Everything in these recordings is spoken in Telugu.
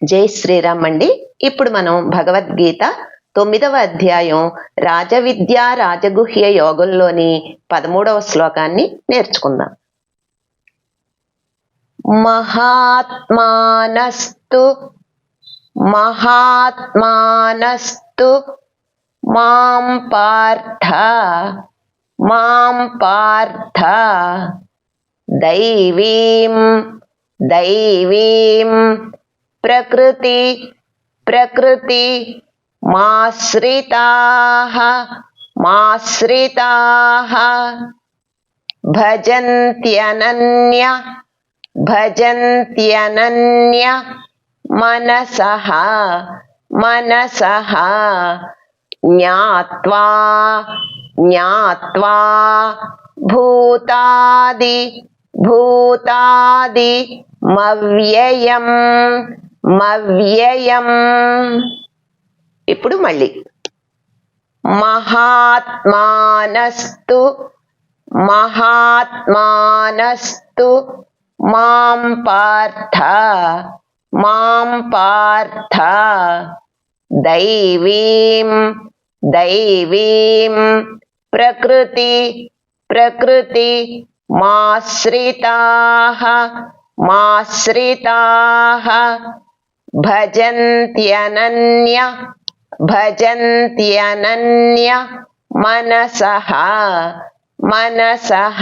జై శ్రీరామ్ అండి. ఇప్పుడు మనం భగవద్గీత తొమ్మిదవ అధ్యాయం రాజవిద్య రాజగుహ్య యోగంలోని పదమూడవ శ్లోకాన్ని నేర్చుకుందాం. మహాత్మానస్తు మహాత్మానస్తు మాం పార్థ మాం పార్థ దైవీం దైవీం ప్రకృతి ప్రకృతి మాశ్రితాః మాశ్రితాః భజంత్యనన్య భజంత్యనన్య మనసః మనసః జ్ఞాత్వా జ్ఞాత్వా భూతాది భూతాది మవ్యయం మవ్యయం. ఇప్పుడు మళ్ళీ. మహాత్మానస్తు మహాత్మానస్తు మాం పార్థ మాం పార్థ. దైవీం దైవీం. ప్రకృతి ప్రకృతి మాశ్రితాః మాశ్రితాః. భజంత్యనన్య భజంత్యనన్య మనసః మనసః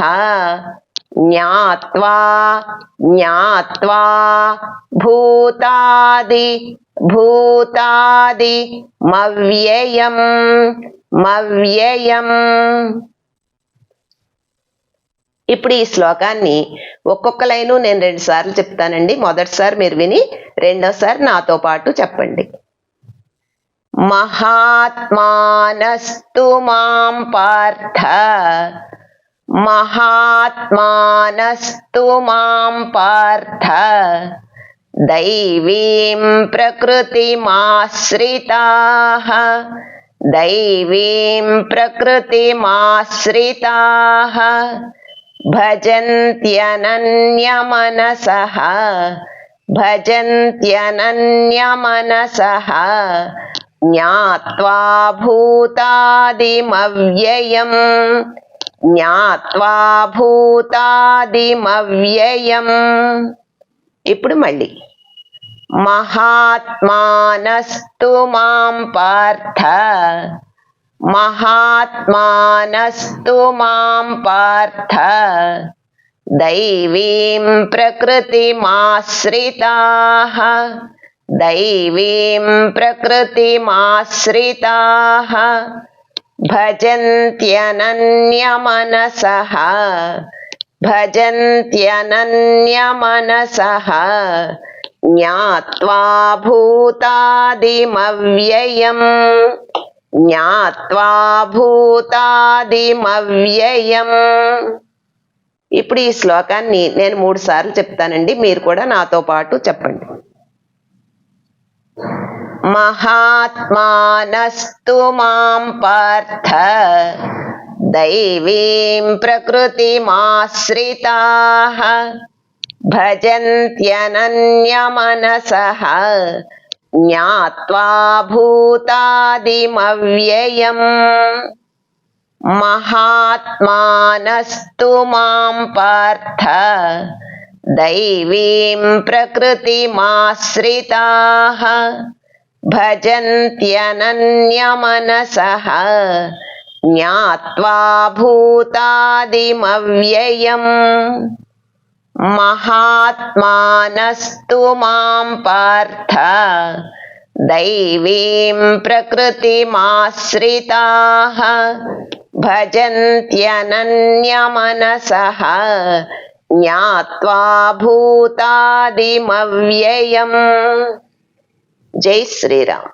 జ్ఞాత్వా జ్ఞాత్వా భూతాది భూతాది మవ్యయం మవ్యయం ఇప్పుడు ఈ శ్లోకాన్ని ఒక్కొక్క లైను నేను రెండు సార్లు చెప్తానండి. మొదటిసారి మీరు విని రెండోసారి నాతో పాటు చెప్పండి. మహాత్మానస్తు మాం పార్థ. మహాత్మానస్తు మాం పార్థ. దైవీం ప్రకృతిమాశ్రితాః. దైవీం ప్రకృతిమాశ్రితాః. భజంత్యనన్యమనసః. భజంత్యనన్యమనసః. జ్ఞాత్వా భూతాదిమవ్యయం. జ్ఞాత్వా భూతాదిమవ్యయం. ఇప్పుడు మళ్ళీ. మహాత్మానస్తు మాం పార్థ. మహాత్మానస్తు మాం పార్థ. దైవీం ప్రకృతిమాశ్రితాః. దైవీం ప్రకృతిమాశ్రితాః. భజంత్యనన్యమనసః. భజంత్యనన్యమనసః. జ్ఞాత్వా భూతాదిమవ్యయం జ్ఞాత్వా భూతాదిమవ్యయం ఇప్పుడు ఈ శ్లోకాన్ని నేను మూడు సార్లు చెప్తానండి. మీరు కూడా నాతో పాటు చెప్పండి. మహాత్మానస్తు మాం పార్థ దైవీం భజంత్యనన్య భజంత్యనన్యమనసః. జ్ఞాత్వా భూతాదిమవ్యయం మహాత్మానస్తు మాం పార్థ దైవీం ప్రకృతిమాశ్రితా భజంత్యనన్యమనస జ్ఞాత్వా భూతాదిమవ్యయం మహాత్మానస్తు మాం పార్థ దైవీం ప్రకృతిమాశ్రితాః భజంత్యనన్యమనసః జ్ఞాత్వా భూతాదిమవ్యయం జై శ్రీరామ్